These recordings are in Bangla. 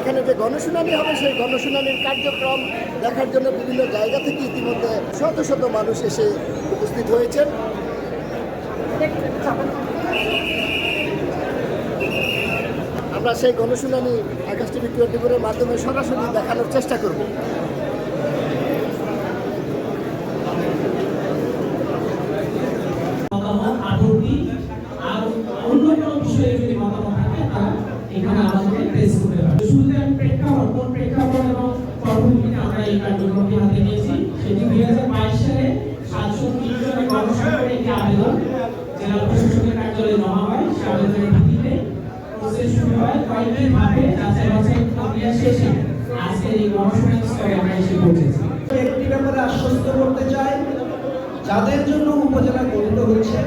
এখানে যে গণশুনানি হবে, সেই গণশুনানির কার্যক্রম দেখার জন্য বিভিন্ন জায়গা থেকে ইতিমধ্যে শত শত মানুষ এসে উপস্থিত হয়েছেন। আমরা সেই গণশুনানি আকাশ টিভি টোয়েন্টি ফোরের মাধ্যমে সরাসরি দেখানোর চেষ্টা করব মতামত আপত্তি আর অন্য কোনো বিষয়ে যদি মতামত থাকে তারা এখানে আমাদেরকে প্রেস করতে পারে শুরুতে আমি প্রেক্ষাপট কোন প্রেক্ষাপট এবং পটভূমিতে আমরা একটি ব্যাপারে আশ্বস্ত করতে চাই যাদের জন্য উপজেলা গঠিত হচ্ছে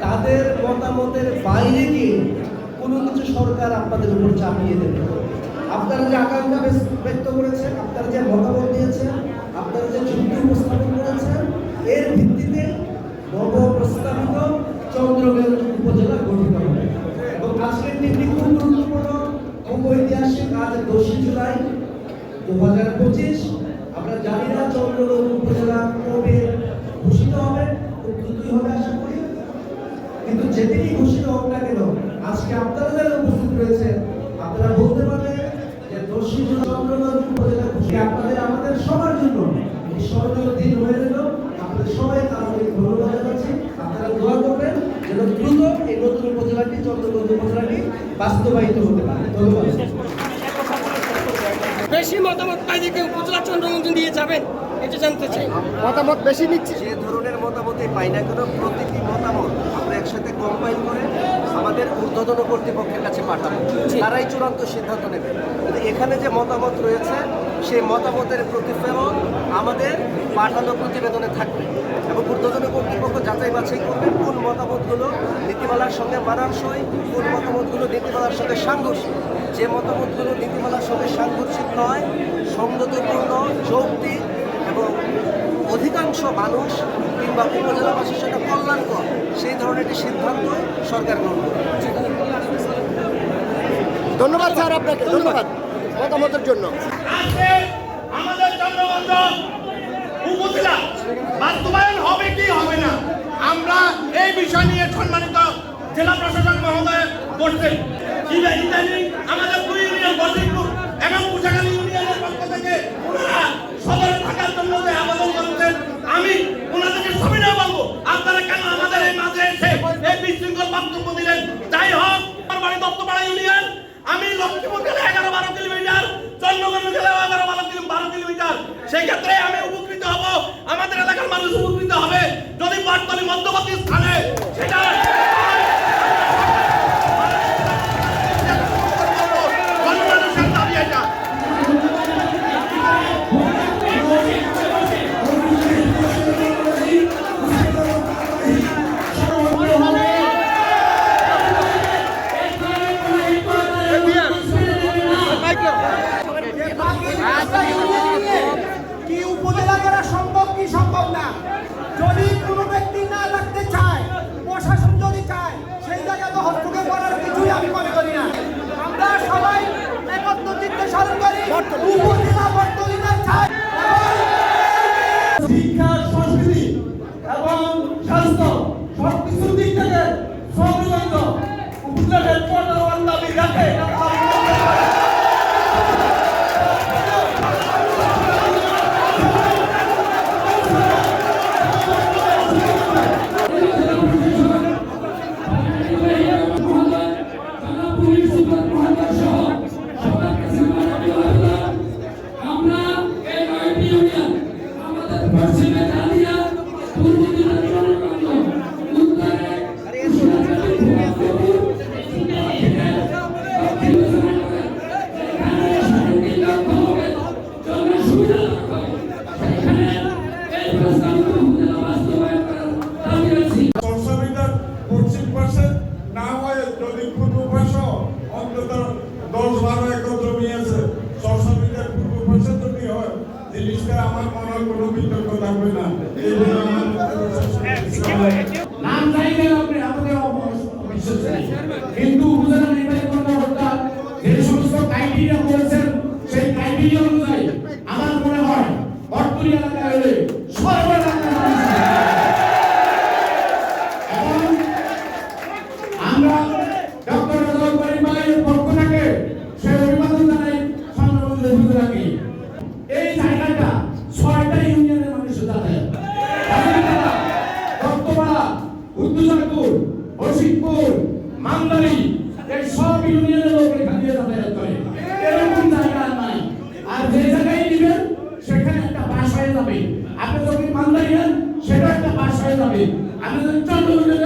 তাদের মতামতের বাইরে গিয়ে কোনো কিছু সরকার আপনাদের উপর চাপিয়ে দেবে। আপনারা যে আকাঙ্ক্ষা ব্যক্ত করেছেন, আপনারা যে মতামত দিয়েছেন, আপনারা যে যুক্তি উপস্থাপন করেছেন, এর ভিত্তিতে নব প্রস্তাবিত চন্দ্রগঞ্জ উপজেলা গঠিত হবে। এবং আজকের দিনটি খুব গুরুত্বপূর্ণ ঐতিহাসিক আজ দশই জুলাই দু হাজার পঁচিশ। আমরা জানি না চন্দ্রগঞ্জ উপজেলা কবে ঘোষিত হবে খুব দ্রুতই হবে আশা করি। কিন্তু যেদিনই ঘোষিত হোক না কেন, আজকে আপনারা যারা উপস্থিত রয়েছে আপনারা বলতে পারবেন যে দর্শী চন্দ্রগঞ্জ উপজেলা ঘোষিত আপনাদের আমাদের সবার জন্য এই স্মরণীয় দিন হয়ে গেল। আপনাদের সবাই তাদের ধন্যবাদ জানাচ্ছি। আপনারা দোয়া করবেন যেন দ্রুত এই নতুন উপজেলাটি চন্দ্রগঞ্জ উপজেলাটি বাস্তবায়িত হতে পারে। ধন্যবাদ। বেশি মতামত পাইলে কেউ উপজেলা চন্দ্রগঞ্জ দিয়ে যাবেন এটা জানতে চাই। মতামত বেশি নিচ্ছে। যে ধরনের মতামতই পাই না কেন প্রতিটি মতামত আমরা একসাথে কম্পাইল করে আমাদের ঊর্ধ্বতন কর্তৃপক্ষের কাছে পাঠাবো। তারাই চূড়ান্ত সিদ্ধান্ত নেবে। কিন্তু এখানে যে মতামত রয়েছে সেই মতামতের প্রতিফলন আমাদের পাঠানো প্রতিবেদনে থাকবে এবং ঊর্ধ্বতন কর্তৃপক্ষ যাচাই বাছাই করবে কোন মতামতগুলো নীতিমালার সঙ্গে মানানসই কোন মতামতগুলো নীতিমালার সঙ্গে সাংঘর্ষিক। যে মতামতগুলো নীতিমালার সঙ্গে সাংঘর্ষিক নয় সংগতপূর্ণ যৌক্তিক এবং অধিকাংশ মানুষ কিংবা উপজেলাবাসীর সাথে কল্যাণকর সেই ধরনের একটি সিদ্ধান্ত সরকার গ্রহণ করবে। ধন্যবাদ স্যার আপনাকে ধন্যবাদ। মতামতের জন্য। আজকে আমাদের চন্দ্রগঞ্জ উপজেলা বাস্তবায়ন হবে কি হবে না আমরা এই বিষয় নিয়ে সম্মানিত জেলা প্রশাসক মহোদয় বসছেন ইদা- ইদানিং আমাদের দুই ইউনিয়ন বসিরপুর এবং ইউনিয়নের পক্ষ থেকে ওনারা সদরে থাকার জন্য যে আবেদন করেছেন আমি ওনাদেরকে সবিনয় বলব আপনারা কেন আমাদের এই মাঝে এসে এই বিশৃঙ্খল বক্তব্য দিলেন। যাই হোক আমার বাড়ি দত্তপাড়া ইউনিয়ন আমি লক্ষ্মীপুর গেলে এগারো বারো কিলোমিটার চন্দ্রগঞ্জ গেলে এগারো বারো বারো কিলোমিটার। সেই ক্ষেত্রে আমি উপকৃত হব। আমাদের এলাকার মানুষ উপকৃত হবে। যদি বটতলি মধ্যবর্তী স্থানে সেটা থেকে হবে না নাম চাইলেন আপনি আমাদের কিন্তু উপজেলা নির্বাহী কর্মকর্তা যে সমস্ত ক্রাইটেরিয়া করেছেন সেই ক্রাইটেরিয়া অনুযায়ী আমার মনে হয় বর্তমানে Amén. Amén.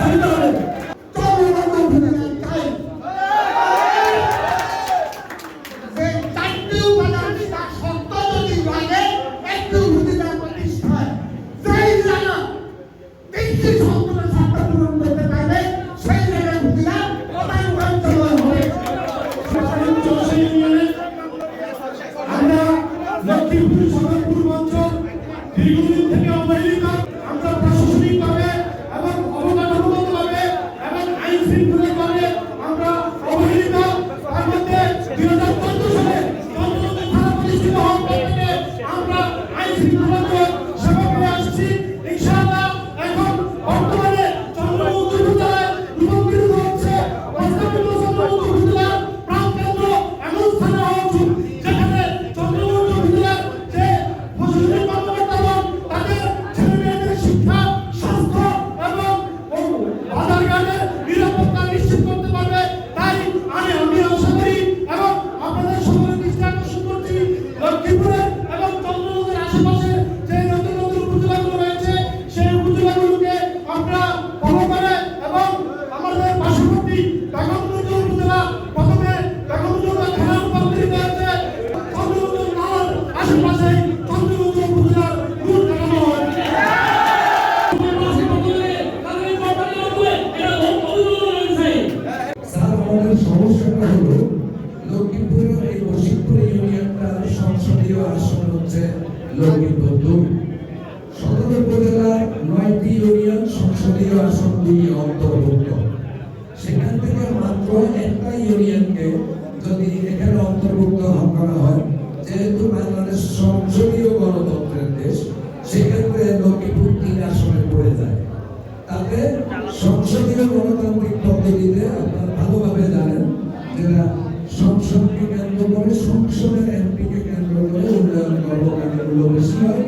Hadi সমস্যাটা হলো, লক্ষ্মীপুরের এই বসিকপুর ইউনিয়নটা সংসদীয় আসন হচ্ছে লক্ষ্মীপুর দুই। সদর নয়টি ইউনিয়ন সংসদীয় আসন দুই অন্তর্ভুক্ত। সেখান থেকে মাত্র একটা ইউনিয়নকে যদি এখানে অন্তর্ভুক্ত করা হয় যেহেতু বাংলাদেশ সংসদীয় গণতন্ত্রের দেশ, সেক্ষেত্রে লক্ষ্মীপুর তিন আসনে পড়ে যায়। তাতে সংসদীয় গণতান্ত্রিক পদ্ধতিতে আপনারা ভালোভাবে জানেন যেটা সংসদকে কেন্দ্র করে সংসদের এমপিকে কেন্দ্র করে উন্নয়ন কর্মকাণ্ডগুলো বেশি হয়।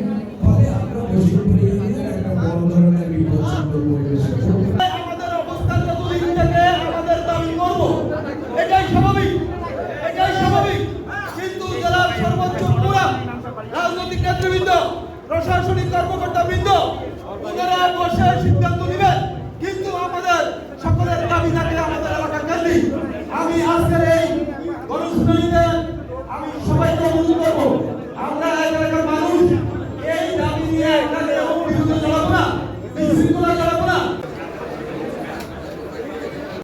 নেতৃবৃন্দ পুনরায় বসে